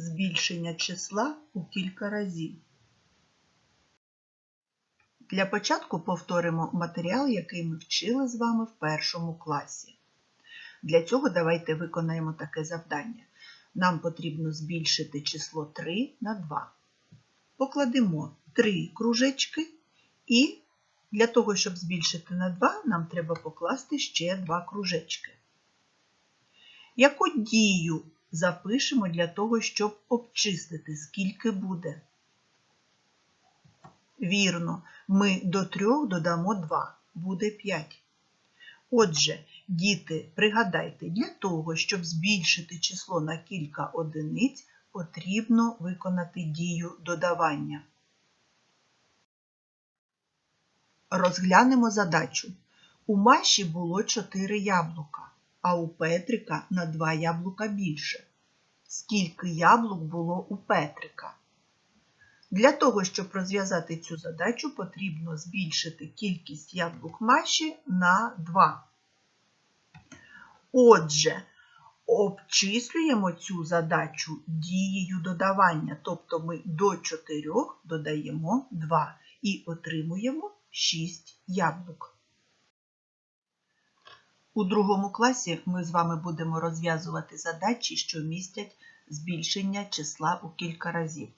збільшення числа у кілька разів. Для початку повторимо матеріал, який ми вчили з вами в першому класі. Для цього давайте виконаємо таке завдання. Нам потрібно збільшити число 3 на 2. Покладемо 3 кружечки і для того, щоб збільшити на 2, нам треба покласти ще 2 кружечки. Яку дію запишемо для того, щоб обчислити, скільки буде? Вірно, ми до 3 додамо 2, буде 5. Отже, діти, пригадайте, для того, щоб збільшити число на кілька одиниць, потрібно виконати дію додавання. Розглянемо задачу. У Маші було 4 яблука, а у Петрика на 2 яблука більше. Скільки яблук було у Петрика? Для того, щоб розв'язати цю задачу, потрібно збільшити кількість яблук Маші на 2. Отже, обчислюємо цю задачу дією додавання, тобто ми до 4 додаємо 2 і отримуємо 6 яблук. У другому класі ми з вами будемо розв'язувати задачі, що містять збільшення числа у кілька разів.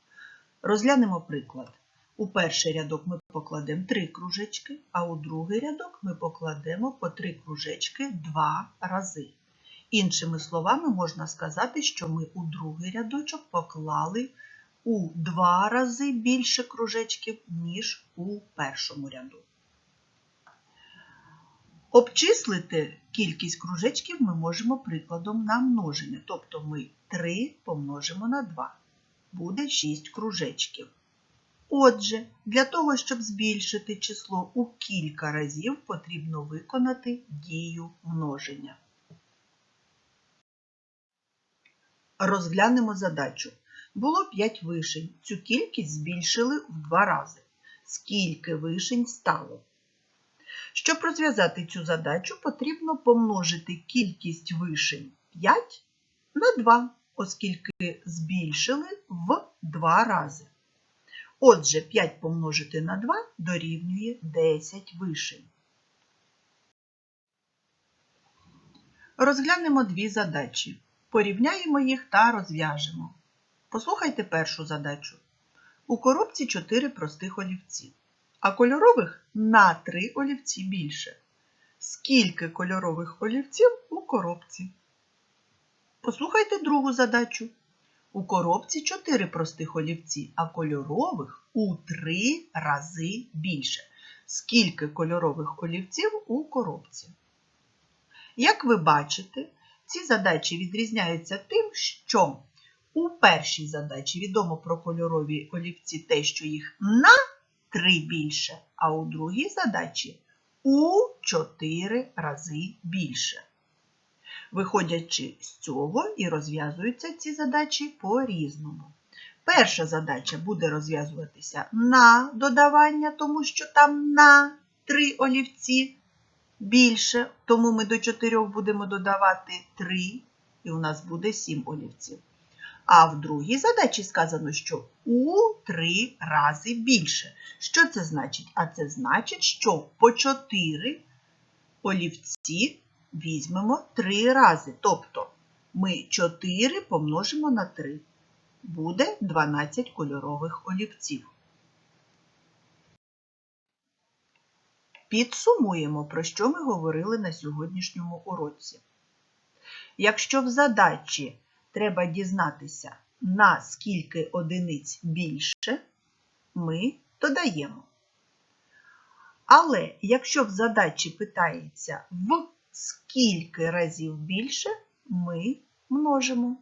Розглянемо приклад. У перший рядок ми покладемо 3 кружечки, а у другий рядок ми покладемо по 3 кружечки 2 рази. Іншими словами, можна сказати, що ми у другий рядочок поклали у 2 рази більше кружечків, ніж у першому ряду. Обчислити кількість кружечків ми можемо прикладом на множення, тобто ми 3 помножимо на 2 буде 6 кружечків. Отже, для того, щоб збільшити число у кілька разів, потрібно виконати дію множення. Розглянемо задачу. Було 5 вишень. Цю кількість збільшили в 2 рази. Скільки вишень стало? Щоб розв'язати цю задачу, потрібно помножити кількість вишень 5 на 2 оскільки збільшили в 2 рази. Отже, 5 помножити на 2 дорівнює 10 вишень. Розглянемо дві задачі. Порівняємо їх та розв'яжемо. Послухайте першу задачу. У коробці 4 простих олівці, а кольорових на 3 олівці більше. Скільки кольорових олівців у коробці? Послухайте другу задачу. У коробці 4 простих олівці, а кольорових у 3 рази більше. Скільки кольорових олівців у коробці? Як ви бачите, ці задачі відрізняються тим, що у першій задачі відомо про кольорові олівці те, що їх на 3 більше, а у другій задачі у 4 рази більше. Виходячи з цього і розв'язуються ці задачі по-різному. Перша задача буде розв'язуватися на додавання, тому що там на 3 олівці більше, тому ми до 4 будемо додавати 3, і у нас буде 7 олівців. А в другій задачі сказано, що у 3 рази більше. Що це значить? А це значить, що по 4 олівці візьмемо 3 рази. Тобто ми 4 помножимо на 3. Буде 12 кольорових олівців. Підсумуємо, про що ми говорили на сьогоднішньому уроці. Якщо в задачі треба дізнатися, на скільки одиниць більше, ми додаємо. Але якщо в задачі питається в скільки разів більше, ми множимо.